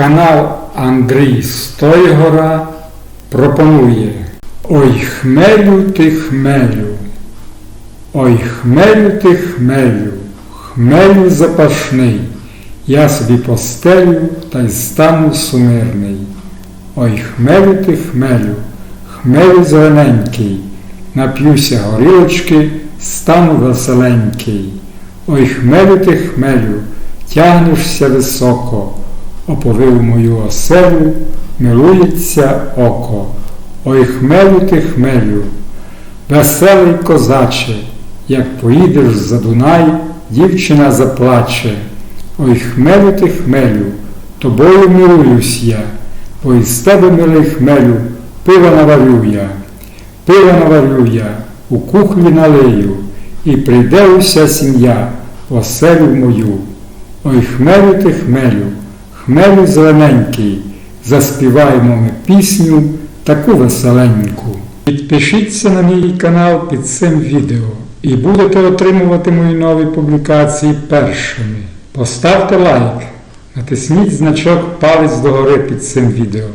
Канал Андрій Стойгора пропонує Ой хмелю ти хмелю, ой хмелю ти хмелю, хмелю запашний, я собі постелю та й стану сумирний. Ой хмелю ти хмелю, хмелю зелененький, нап'юся горілочки, стану веселенький. Ой хмелю ти хмелю, тягнешся високо, оповив мою оселю, милується око. Ой хмелю ти хмелю, веселий козаче, як поїдеш за Дунай, дівчина заплаче. Ой хмелю ти хмелю, тобою милуюсь я, бо із тебе, милий хмелю, пива наварю я, пива наварю я, у кухлі налию, і прийде уся сім'я, оселю мою. Ой хмелю ти хмелю, хмелю зелененький, заспіваємо ми пісню таку веселеньку. Підпишіться на мій канал під цим відео і будете отримувати мої нові публікації першими. Поставте лайк, натисніть значок палець догори під цим відео.